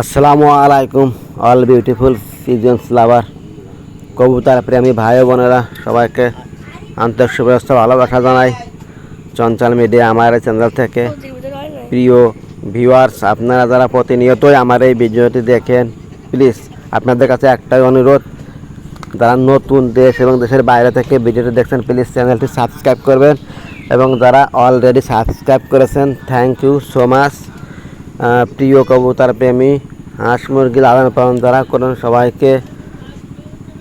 আসসালামু আলাইকুম all beautiful seasons লাভার কবুতর প্রেমী ভাই বোনেরা, সবাইকে আন্তরিক শুভেচ্ছা, ভালোবাসা জানাই। চঞ্চল মিডিয়া আমার চ্যানেল থেকে। প্রিয় ভিউয়ার্স আপনারা যারা প্রতিনিয়তই আমার এই ভিডিওটি দেখেন প্লিজ আপনাদের কাছে একটাই অনুরোধ, যারা নতুন দেশ এবং দেশের বাইরে থেকে ভিডিওটি দেখছেন প্লিজ চ্যানেলটি সাবস্ক্রাইব করবেন এবং যারা অলরেডি সাবস্ক্রাইব করেছেন থ্যাংক ইউ সো মাচ প্রিয় কবুতার প্রেমী, হাঁস মুরগি লালন পালন যারা করেন সবাইকে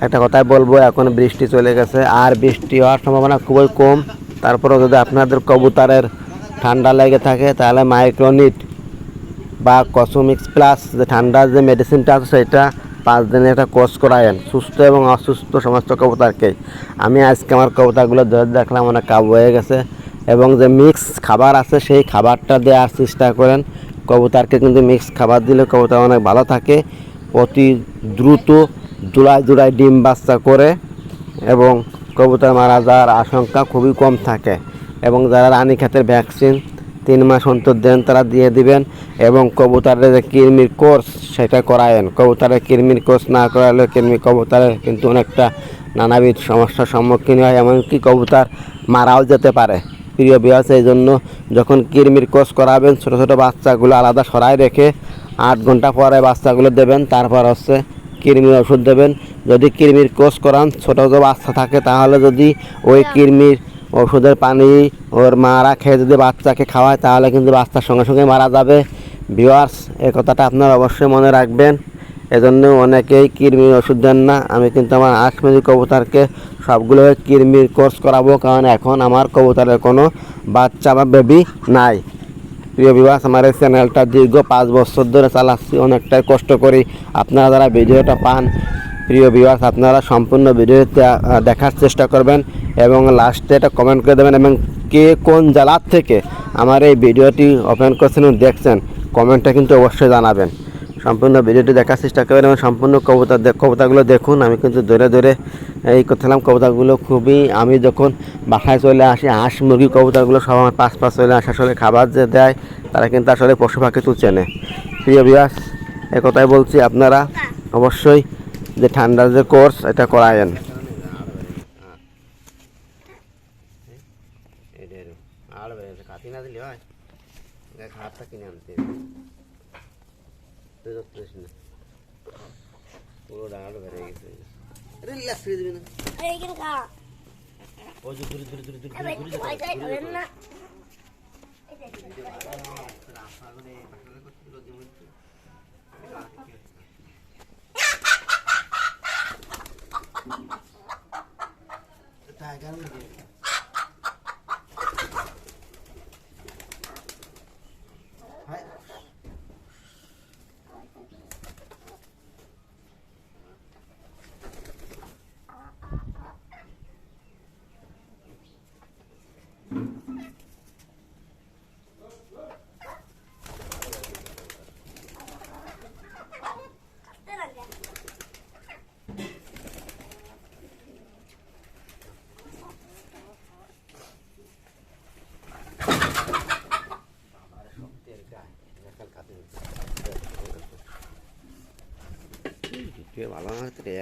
একটা কথাই বলব, এখন বৃষ্টি চলে গেছে, আর বৃষ্টি হওয়ার সম্ভাবনা খুবই কম। তারপরেও যদি আপনাদের কবুতরের ঠান্ডা লেগে থাকে, তাহলে মাইক্রোনিট বা কসমিক্স প্লাস যে ঠান্ডার যে মেডিসিনটা আছে সেটা পাঁচ দিনে একটা কোর্স করায়েন, সুস্থ এবং অসুস্থ সমস্ত কবুতরকে আমি আজকে আমার কবুতরগুলো ধরে দেখলাম, অনেক কাবু হয়ে গেছে এবং যে মিক্স খাবার আছে, সেই খাবারটা দেওয়ার চেষ্টা করেন। কবুতরকে কিন্তু মিক্স খাবার দিলে কবুতর অনেক ভালো থাকে। অতি দ্রুত জোড়ায় জোড়ায় ডিম বাচ্চা করে এবং কবুতর মারা যাওয়ার আশঙ্কা খুবই কম থাকে এবং যারা রানী খাতের ভ্যাকসিন তিন মাস অন্তর দেন তারা দিয়ে দিবেন এবং কবুতরের যে কৃমির কোর্স সেটা করায়েন। কবুতরের কৃমির কোর্স না করালে কৃমি কবুতরের কিন্তু অনেকটা নানাবিধ সমস্যার সম্মুখীন হয়, এমনকি কবুতর মারাও যেতে পারে। প্রিয় বিয়াস এই জন্য যখন কৃমির কোর্স করাবেন ছোটো ছোটো বাচ্চাগুলো আলাদা সরাই রেখে আট ঘণ্টা পরে বাচ্চাগুলো দেবেন। তারপর হচ্ছে কৃমির ওষুধ দেবেন। যদি কৃমির কোষ করান ছোটো ছোটো বাচ্চা থাকে তাহলে যদি ওই কৃমির ওষুধের পানি ওর মারা খেয়ে যদি বাচ্চাকে খাওয়ায় তাহলে কিন্তু বাচ্চার সঙ্গে সঙ্গে মারা যাবে। ভিওয়ার্স এ কথাটা আপনারা অবশ্যই মনে রাখবেন। এজন্য অনেকেই কৃমির ওষুধ দেন না। আমি কিন্তু আমার আশমেজি কবুতরকে সবগুলো কৃমির কোর্স করাবো, কারণ এখন আমার কবুতরের কোনো বাচ্চা বা বেবি নাই। প্রিয় বিবাস আমার এই চ্যানেলটা দীর্ঘ পাঁচ বছর ধরে চালাচ্ছি, অনেকটাই কষ্ট করি। আপনারা যারা ভিডিওটা পান, প্রিয় বিবাস আপনারা সম্পূর্ণ ভিডিওতে দেখার চেষ্টা করবেন এবং লাস্টে এটা কমেন্ট করে দেবেন এবং কে কোন জেলার থেকে আমার এই ভিডিওটি ওপেন করছেন দেখছেন কমেন্টটা কিন্তু অবশ্যই জানাবেন। সম্পূর্ণ ভিডিওটি দেখার চেষ্টা করবেন এবং সম্পূর্ণ কবিতা কবিতাগুলো দেখুন। আমি কিন্তু ধরে ধরে এই করছিলাম কবিতাগুলো খুবই আমি যখন বাসায় চলে আসি, হাঁস মুরগি কবিতাগুলো সব আমার পাশ পাশ চলে আসে, আসলে খাবার যে দেয়, তারা কিন্তু আসলে পশু পাখি তো চেনে প্রিয় বিয়াস এ কথাই বলছি, আপনারা অবশ্যই যে ঠান্ডার যে কোর্স এটা করায়েন। কাটি না দিলে হয়। খাবারটা কিনে আনতে পুরো ডাঙাটা বেড়ে গেছে রিল্যাক্স করে দিবি না ওই যে দূরে দূরে দূরে দূরে ধরেন না টাইগার মুরগি হাই ভালো না রে